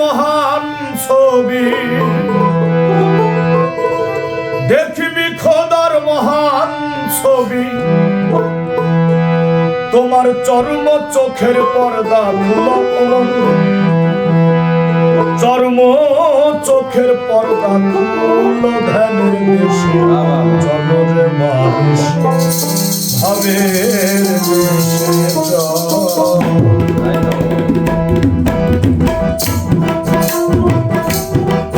মহান ছবি। দেখিবি খোদার মহান ছবি। তোমার চর্ম চোখের পর্দা চর্ম চোখের পর্দা খুলো ধ্যানের দেশে মানুষ। ভাবের দেশে Thank you.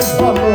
transformou.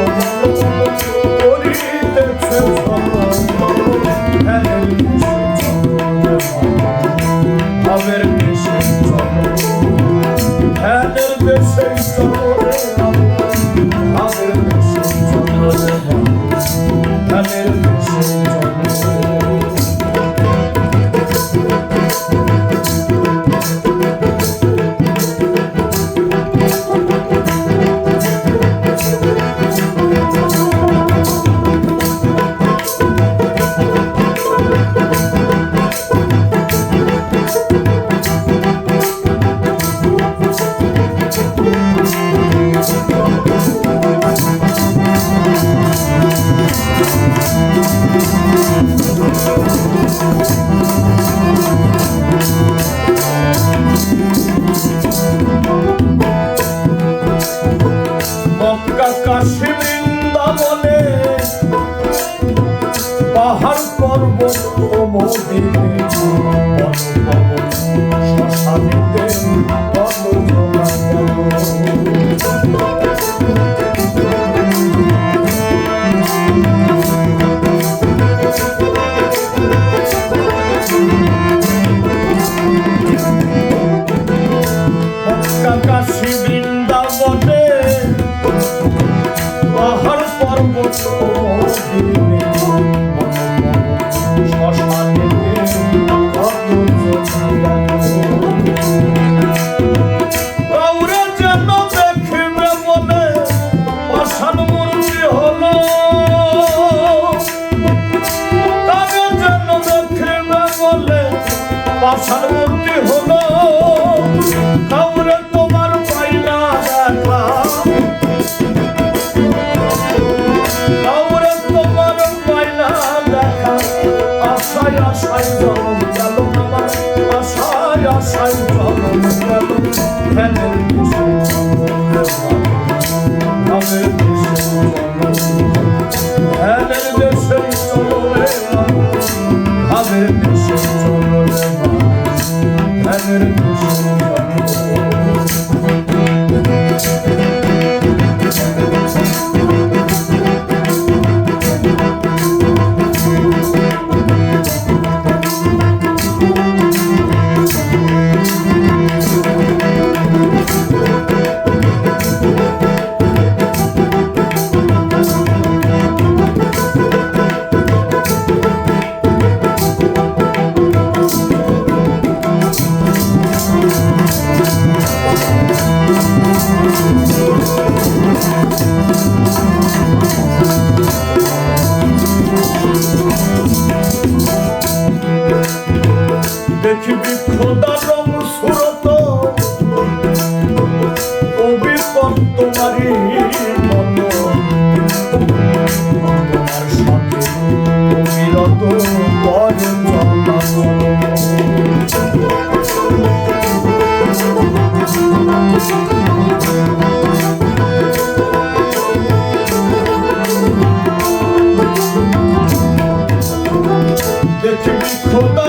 মুক্তি হলো। আমরা তোমার পাইলা দেখা। আমরা তোমার পাইলা দেখা। আশায় আশায় Oh,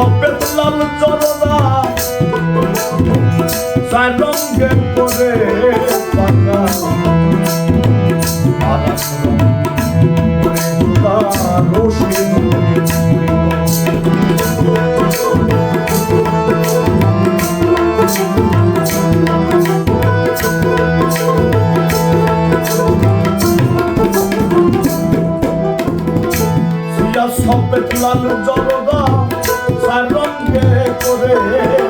সবেত লাল চররা সাই রঙ্গে পরে Oh, poder